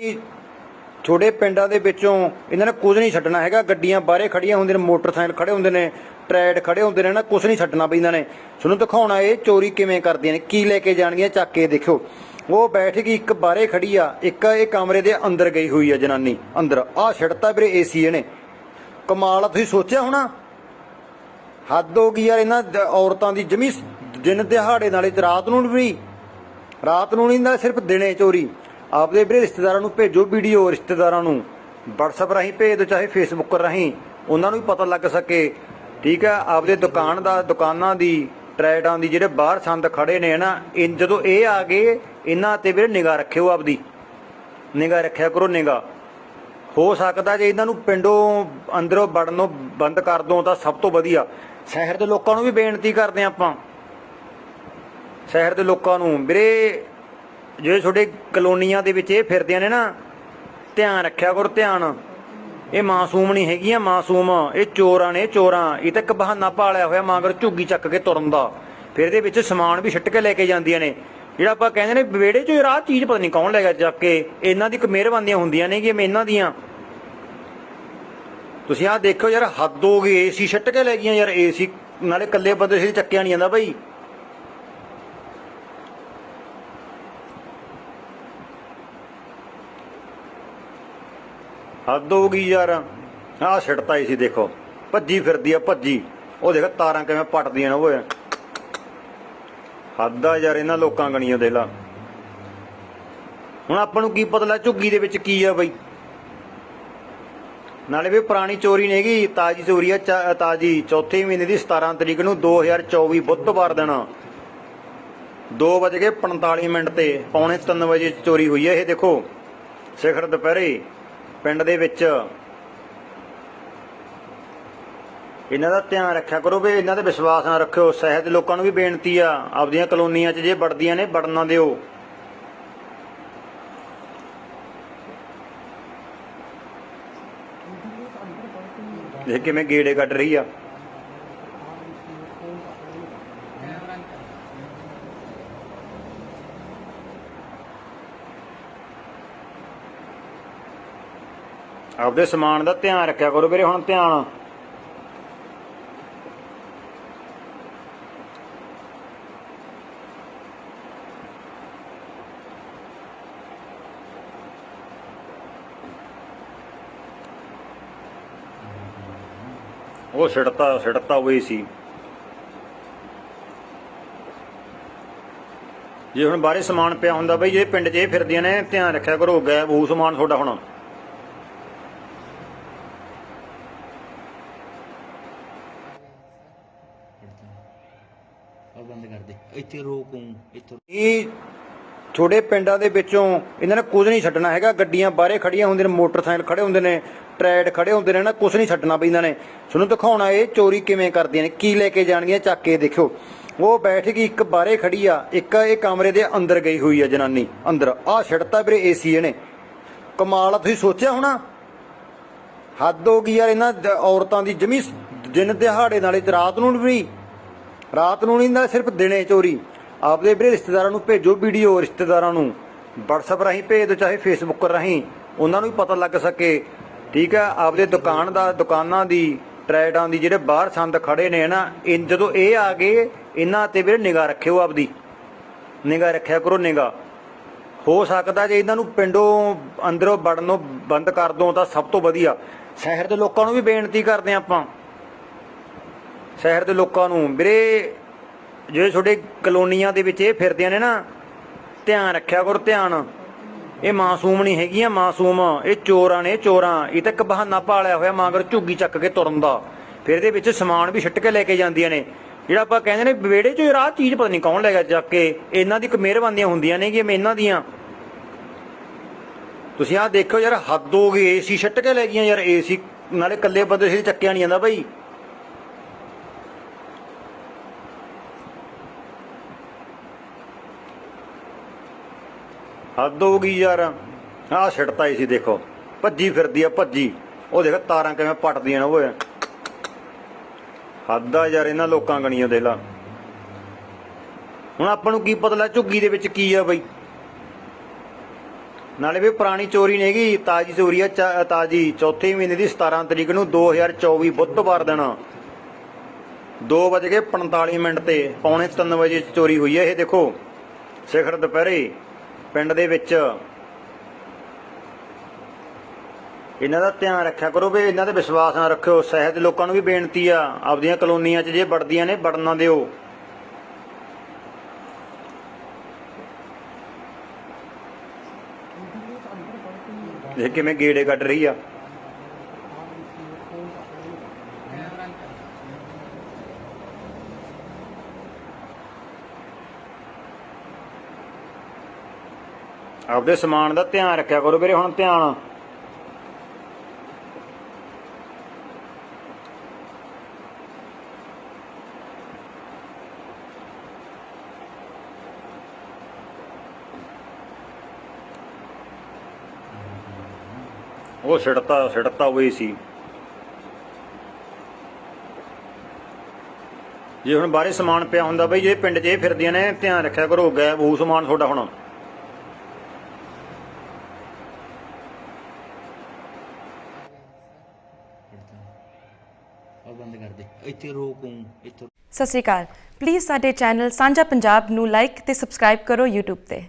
ਕਿ ਛੋਟੇ ਪਿੰਡਾਂ ਦੇ ਵਿੱਚੋਂ ਇਹਨਾਂ ਨੇ ਕੁਝ ਨਹੀਂ ਛੱਡਣਾ ਹੈਗਾ। ਗੱਡੀਆਂ ਬਾਹਰੇ ਖੜੀਆਂ ਹੁੰਦੀਆਂ ਨੇ, ਮੋਟਰਸਾਈਕਲ ਖੜੇ ਹੁੰਦੇ ਨੇ, ਟਰੈਡ ਖੜੇ ਹੁੰਦੇ ਨੇ ਨਾ, ਕੁਝ ਨਹੀਂ ਛੱਡਣਾ ਬਈ ਇਹਨਾਂ ਨੇ। ਤੁਹਾਨੂੰ ਦਿਖਾਉਣਾ ਇਹ ਚੋਰੀ ਕਿਵੇਂ ਕਰਦੀਆਂ ਨੇ, ਕੀ ਲੈ ਕੇ ਜਾਣਗੀਆਂ, ਚੱਕ ਕੇ ਦੇਖਿਓ। ਉਹ ਬੈਠ ਗਈ, ਇੱਕ ਬਾਹਰੇ ਖੜੀ ਆ, ਇੱਕ ਇਹ ਕਮਰੇ ਦੇ ਅੰਦਰ ਗਈ ਹੋਈ ਆ ਜਨਾਨੀ, ਅੰਦਰ। ਆਹ ਛੱਡਤਾ ਵੀਰੇ ਏਸੀ ਇਹਨੇ। ਕਮਾਲ ਤੁਸੀਂ ਸੋਚਿਆ ਹੋਣਾ? ਹੱਦ ਹੋ ਗਈ ਯਾਰ, ਇਹਨਾਂ ਔਰਤਾਂ ਦੀ ਜਮੀ ਦਿਨ ਦਿਹਾੜੇ ਨਾਲੇ ਤੇ ਰਾਤ ਨੂੰ ਵੀ। ਰਾਤ ਨੂੰ ਨਹੀਂ ਨਾ ਸਿਰਫ ਦਿਨੇ ਚੋਰੀ। ਆਪਦੇ ਵੀਰੇ ਰਿਸ਼ਤੇਦਾਰਾਂ ਨੂੰ ਭੇਜੋ ਵੀਡੀਓ ਰਿਸ਼ਤੇਦਾਰਾਂ ਨੂੰ। WhatsApp ਰਾਹੀਂ ਭੇਜ ਦਿਓ, ਚਾਹੇ Facebook ਰਾਹੀਂ। ਉਹਨਾਂ ਨੂੰ ਵੀ ਪਤਾ ਲੱਗ ਸਕੇ। ਠੀਕ ਹੈ ਆਪਦੇ ਦੁਕਾਨ ਦਾ, ਦੁਕਾਨਾਂ ਦੀ ਟਰੈਟਾਂ ਦੀ ਜਿਹੜੇ ਬਾਹਰ ਸੰਦ ਖੜੇ ਨੇ ਨਾ ਇਹ ਜਦੋਂ ਇਹ ਆ ਗਏ, ਇਹਨਾਂ ਤੇ ਵੀਰੇ ਨਿਗਾਹ ਰੱਖਿਓ ਆਪਦੀ। ਨਿਗਾਹ ਰੱਖਿਆ ਕਰੋ ਨਿਗਾਹ। ਹੋ ਸਕਦਾ ਜੇ ਇਹਨਾਂ ਨੂੰ ਪਿੰਡੋਂ, ਅੰਦਰੋਂ ਵੜਨੋਂ ਬੰਦ ਕਰ ਦੋ ਤਾਂ ਸਭ ਤੋਂ ਵਧੀਆ। ਸ਼ਹਿਰ ਦੇ ਲੋਕਾਂ ਨੂੰ ਵੀ ਬੇਨਤੀ ਕਰਦੇ ਹਾਂ ਆਪਾਂ। ਸ਼ਹਿਰ ਦੇ ਲੋਕਾਂ ਨੂੰ। ਵੀਰੇ, ਜਿਹੜੇ ਤੁਹਾਡੇ ਕਲੋਨੀਆਂ ਦੇ ਵਿੱਚ ਇਹ ਫਿਰਦੀਆਂ ਨੇ ਨਾ, ਧਿਆਨ ਰੱਖਿਆ ਕਰੋ ਧਿਆਨ। ਇਹ ਮਾਸੂਮ ਨਹੀਂ ਹੈਗੀਆਂ, ਮਾਸੂਮ। ਇਹ ਚੋਰਾਂ ਨੇ ਚੋਰਾਂ। ਇਹ ਤਾਂ ਇੱਕ ਬਹਾਨਾ ਪਾਲਿਆ ਹੋਇਆ ਮਾਂਗਰ ਝੁੱਗੀ ਚੱਕ ਕੇ ਤੁਰਨ ਦਾ। ਫਿਰ ਇਹਦੇ ਵਿੱਚ ਸਮਾਨ ਵੀ ਛਿੱਟ ਕੇ ਲੈ ਕੇ ਜਾਂਦੀਆਂ ਨੇ। ਜਿਹੜਾ ਆਪਾਂ ਕਹਿੰਦੇ ਨੇ, ਵਿਹੜੇ 'ਚੋਂ ਰਾਹ ਚੀਜ਼ ਪਤਾ ਨਹੀਂ ਕੌਣ ਲੈ ਗਿਆ ਚੱਕ ਕੇ। ਇਹਨਾਂ ਦੀ ਇੱਕ ਮਿਹਰਬਾਨੀਆਂ ਹੁੰਦੀਆਂ ਨੇ ਕਿ ਇਹਨਾਂ ਦੀਆਂ। ਤੁਸੀਂ ਆਹ ਦੇਖੋ ਯਾਰ, ਹੱਦ ਹੋ ਗਈ। ਏਸੀ ਛੱਟ ਕੇ ਲੈ ਗਈਆਂ ਯਾਰ। ਏਸੀ ਨਾਲੇ ਇਕੱਲੇ ਬੰਦੇ ਸੀ, ਚੱਕਿਆ ਨਹੀਂ ਜਾਂਦਾ ਬਾਈ। ਹੱਦ ਹੋ ਗਈ ਯਾਰ। ਆਹ ਛੱਡਤਾ ਸੀ, ਦੇਖੋ। ਭੱਜੀ ਫਿਰਦੀ ਆ, ਭੱਜੀ। ਉਹ ਦੇਖ, ਤਾਰਾਂ ਕਿਵੇਂ ਪਟਦੀਆਂ ਨੇ, ਓਏ। ਹੱਦ ਆ ਯਾਰ, ਇਹਨਾਂ ਲੋਕਾਂ ਗਣੀਆਂ, ਦੇਖ ਲਾ। ਹੁਣ ਆਪਾਂ ਨੂੰ ਕੀ ਪਤਾ ਲੱਗ, ਝੁੱਗੀ ਦੇ ਵਿੱਚ ਕੀ ਆ ਬਈ। ਨਾਲੇ ਵੀ ਪੁਰਾਣੀ ਚੋਰੀ ਨਹੀਂ ਹੈਗੀ, ਤਾਜੀ ਚੋਰੀ ਆ, ਚਾ- ਤਾਜੀ। ਚੌਥੇ ਮਹੀਨੇ ਦੀ 17 ਤਰੀਕ ਨੂੰ 2024 ਬੁੱਧਵਾਰ ਦਿਨ। 2:45 ਮਿੰਟ ਤੇ, ਪੌਣੇ 3 ਵਜੇ ਚੋਰੀ ਹੋਈ ਹੈ ਇਹ ਦੇਖੋ। ਸਿਖਰ ਦੁਪਹਿਰੇ ਪਿੰਡ ਦੇ ਵਿੱਚ। ਇਹਨਾਂ ਦਾ ਧਿਆਨ ਰੱਖਿਆ ਕਰੋ ਵੀ ਇਹਨਾਂ ਤੇ ਵਿਸ਼ਵਾਸ ਨਾ ਰੱਖਿਓ। ਸ਼ਹਿਰ ਲੋਕਾਂ ਨੂੰ ਵੀ ਬੇਨਤੀ ਆ, ਆਪਦੀਆਂ ਕਲੋਨੀਆਂ 'ਚ ਜੇ ਵੜਦੀਆਂ ਨੇ, ਵੜਨ ਨਾ ਦਿਓ। ਇਹ ਕਿਵੇਂ ਗੇੜੇ ਕੱਢ ਰਹੀ ਆ? ਆਪਦੇ ਸਮਾਨ ਦਾ ਧਿਆਨ ਰੱਖਿਆ ਕਰੋ ਵੀਰੇ, ਹੁਣ ਧਿਆਨ। ਉਹ ਛਿੜਤਾ ਛਿੜਤਾ ਹੋਈ ਸੀ। ਜੇ ਹੁਣ ਬਾਰੇ ਸਮਾਨ ਪਿਆ ਹੁੰਦਾ ਬਈ, ਜੇ ਪਿੰਡ 'ਚ ਇਹ ਫਿਰਦੀਆਂ ਨੇ, ਧਿਆਨ ਰੱਖਿਆ ਕਰੋ, ਗਾਇਬ ਹੋਊ ਸਮਾਨ ਤੁਹਾਡਾ ਹੁਣ ਆ ਬੰਦ ਕਰ ਦੇ ਇੱਥੇ ਰੋਕੂ ਇੱਥੇ ਇਹ ਛੋਟੇ ਪਿੰਡਾਂ ਦੇ ਵਿੱਚੋਂ ਇਹਨਾਂ ਨੇ ਕੁਝ ਨਹੀਂ ਛੱਡਣਾ ਹੈਗਾ। ਗੱਡੀਆਂ ਬਾਹਰੇ ਖੜੀਆਂ ਹੁੰਦੀਆਂ ਨੇ, ਮੋਟਰਸਾਈਕਲ ਖੜੇ ਹੁੰਦੇ ਨੇ, ਟਰੈਡ ਖੜੇ ਹੁੰਦੇ ਨੇ, ਨਾ ਕੁਝ ਨਹੀਂ ਛੱਡਣਾ ਬਈ ਇਹਨਾਂ ਨੇ। ਤੁਹਾਨੂੰ ਦਿਖਾਉਣਾ ਇਹ ਚੋਰੀ ਕਿਵੇਂ ਕਰਦੀਆਂ ਨੇ, ਕੀ ਲੈ ਕੇ ਜਾਣਗੀਆਂ, ਚੱਕ ਕੇ ਦੇਖਿਓ। ਉਹ ਬੈਠ ਗਈ ਇੱਕ ਬਾਹਰੇ ਖੜੀ ਆ, ਇੱਕ ਇਹ ਕਮਰੇ ਦੇ ਅੰਦਰ ਗਈ ਹੋਈ ਆ ਜਨਾਨੀ, ਅੰਦਰ। ਆਹ ਛੱਡਤਾ ਵੀਰੇ ਏਸੀ ਇਹਨੇ। ਕਮਾਲ ਤੁਸੀਂ ਸੋਚਿਆ ਹੋਣਾ? ਹੱਦ ਹੋ ਗਈ ਯਾਰ, ਇਹਨਾਂ ਔਰਤਾਂ ਦੀ ਜਮੀ ਦਿਨ ਦਿਹਾੜੇ ਨਾਲੇ ਰਾਤ ਨੂੰ ਵੀ ਰਾਤ ਨੂੰ ਨਹੀਂ ਨਾ ਸਿਰਫ ਦਿਨੇ ਚੋਰੀ। ਆਪਦੇ ਵੀਰੇ ਰਿਸ਼ਤੇਦਾਰਾਂ ਨੂੰ ਭੇਜੋ ਵੀਡੀਓ ਰਿਸ਼ਤੇਦਾਰਾਂ ਨੂੰ। WhatsApp ਰਾਹੀਂ ਭੇਜ ਦਿਓ, ਚਾਹੇ Facebook ਰਾਹੀਂ। ਉਹਨਾਂ ਨੂੰ ਵੀ ਪਤਾ ਲੱਗ ਸਕੇ। ਠੀਕ ਹੈ ਆਪਦੇ ਦੁਕਾਨ ਦਾ, ਦੁਕਾਨਾਂ ਦੀ, ਟਰੈਡਾਂ ਦੀ ਜਿਹੜੇ ਬਾਹਰ ਸੰਦ ਖੜੇ ਨੇ ਨਾ ਇਹ ਜਦੋਂ ਇਹ ਆ ਗਏ, ਇਹਨਾਂ ਤੇ ਵੀਰੇ ਨਿਗਾਹ ਰੱਖਿਓ ਆਪਦੀ। ਨਿਗਾਹ ਰੱਖਿਆ ਕਰੋ ਨਿਗਾਹ। ਹੋ ਸਕਦਾ ਜੇ ਇਹਨਾਂ ਨੂੰ ਪਿੰਡੋਂ, ਅੰਦਰੋਂ ਵੜਨੋਂ ਬੰਦ ਕਰ ਦੋ ਤਾਂ ਸਭ ਤੋਂ ਵਧੀਆ। ਸ਼ਹਿਰ ਦੇ ਲੋਕਾਂ ਨੂੰ ਵੀ ਬੇਨਤੀ ਕਰਦੇ ਹਾਂ ਆਪਾਂ। ਸ਼ਹਿਰ ਦੇ ਲੋਕਾਂ ਨੂੰ। ਵੀਰੇ, ਜਿਹੜੇ ਤੁਹਾਡੇ ਕਲੋਨੀਆਂ ਦੇ ਵਿੱਚ ਇਹ ਫਿਰਦੀਆਂ ਨੇ ਨਾ, ਧਿਆਨ ਰੱਖਿਆ ਕਰੋ ਧਿਆਨ। ਇਹ ਮਾਸੂਮ ਨਹੀਂ ਹੈਗੀਆਂ, ਮਾਸੂਮ। ਇਹ ਚੋਰਾਂ ਨੇ ਚੋਰਾਂ। ਇਹ ਤਾਂ ਇੱਕ ਬਹਾਨਾ ਪਾਲਿਆ ਹੋਇਆ ਮਾਂਗਰ ਝੁੱਗੀ ਚੱਕ ਕੇ ਤੁਰਨ ਦਾ। ਫਿਰ ਇਹਦੇ ਵਿੱਚ ਸਮਾਨ ਵੀ ਛਿੱਟ ਕੇ ਲੈ ਕੇ ਜਾਂਦੀਆਂ ਨੇ। ਜਿਹੜਾ ਆਪਾਂ ਕਹਿੰਦੇ ਨੇ ਵਿਵੇੜੇ 'ਚੋਂ ਰਾਹ ਚੀਜ਼ ਪਤਾ ਨਹੀਂ ਕੌਣ ਲੈ ਗਿਆ ਚੱਕ ਕੇ। ਇਹਨਾਂ ਦੀ ਇੱਕ ਮਿਹਰਬਾਨੀਆਂ ਹੁੰਦੀਆਂ ਨੇ ਕਿ ਇਹਨਾਂ ਦੀਆਂ। ਤੁਸੀਂ ਆਹ ਦੇਖੋ ਯਾਰ, ਹੱਦ ਹੋ ਗਈ। ਏਸੀ ਛੱਟ ਕੇ ਲੈ ਗਈਆਂ ਯਾਰ। ਏਸੀ, ਨਾਲੇ ਇਕੱਲੇ ਬੰਦੇ ਸੀ ਚੱਕਿਆ ਨਹੀਂ ਜਾਂਦਾ ਬਾਈ। ਹੱਦ ਹੋ ਗਈ ਯਾਰ। ਆਹ ਛਿੜਤਾ ਹੀ ਸੀ, ਦੇਖੋ। ਭੱਜੀ ਫਿਰਦੀ ਆ, ਭੱਜੀ। ਉਹ ਦੇਖ, ਤਾਰਾਂ ਕਿਵੇਂ ਪਟਦੀਆਂ ਨੇ ਓਏ। ਹੱਦ ਆ ਯਾਰ, ਇਹਨਾਂ ਲੋਕਾਂ ਗਣੀਆਂ, ਦੇਖ ਲਾ। ਹੁਣ ਆਪਾਂ ਨੂੰ ਕੀ ਪਤਾ ਲੱਗ, ਝੁੱਗੀ ਦੇ ਵਿੱਚ ਕੀ ਆ ਬਈ। ਨਾਲੇ ਵੀ ਪੁਰਾਣੀ ਚੋਰੀ ਨਹੀਂ ਹੈਗੀ, ਤਾਜੀ ਚੋਰੀ ਆ, ਚਾ- ਤਾਜੀ। ਚੌਥੇ ਮਹੀਨੇ ਦੀ 17 ਤਰੀਕ ਨੂੰ 2024 ਬੁੱਧਵਾਰ ਦਿਨ। 2:45 ਮਿੰਟ ਤੇ, ਪੌਣੇ 3 ਵਜੇ ਚੋਰੀ ਹੋਈ ਹੈ ਇਹ ਦੇਖੋ। ਸਿਖਰ ਦੁਪਹਿਰੇ ਪਿੰਡ ਦੇ ਵਿੱਚ। ਇਹਨਾਂ ਦਾ ਧਿਆਨ ਰੱਖਿਆ ਕਰੋ ਵੀ ਇਹਨਾਂ ਤੇ ਵਿਸ਼ਵਾਸ ਨਾ ਰੱਖਿਓ। ਸਹਿਤ ਲੋਕਾਂ ਨੂੰ ਵੀ ਬੇਨਤੀ ਆ, ਆਪਦੀਆਂ ਕਲੋਨੀਆਂ 'ਚ ਜੇ ਵੜਦੀਆਂ ਨੇ, ਵੜਨ ਨਾ ਦਿਓ। ਇਹ ਕਿਵੇਂ ਗੇੜੇ ਕੱਢ ਰਹੀ ਆ? ਆਪਦੇ ਸਮਾਨ ਦਾ ਧਿਆਨ ਰੱਖਿਆ ਕਰੋ ਵੀਰੇ, ਹੁਣ ਧਿਆਨ। ਉਹ ਸਿੜਤਾ ਸਿੜਤਾ ਹੋਈ ਸੀ। ਜੇ ਹੁਣ ਬਾਰੇ ਸਮਾਨ ਪਿਆ ਹੁੰਦਾ ਬਈ, ਜੇ ਪਿੰਡ 'ਚ ਇਹ ਫਿਰਦੀਆਂ ਨੇ, ਧਿਆਨ ਰੱਖਿਆ ਕਰੋ ਗਾਇਬ ਉਹ ਸਮਾਨ ਤੁਹਾਡਾ ਹੁਣ। ਆ ਬੰਦ ਕਰ ਦੇ। ਇੱਥੇ ਰੋਕੂ ਇੱਥੋਂ ਸਤਿ ਸ਼੍ਰੀ ਅਕਾਲ। ਪਲੀਜ਼ ਸਾਡੇ ਚੈਨਲ ਸਾਂਝਾ ਪੰਜਾਬ ਨੂੰ ਲਾਈਕ ਤੇ ਸਬਸਕ੍ਰਾਈਬ ਕਰੋ YouTube ਤੇ।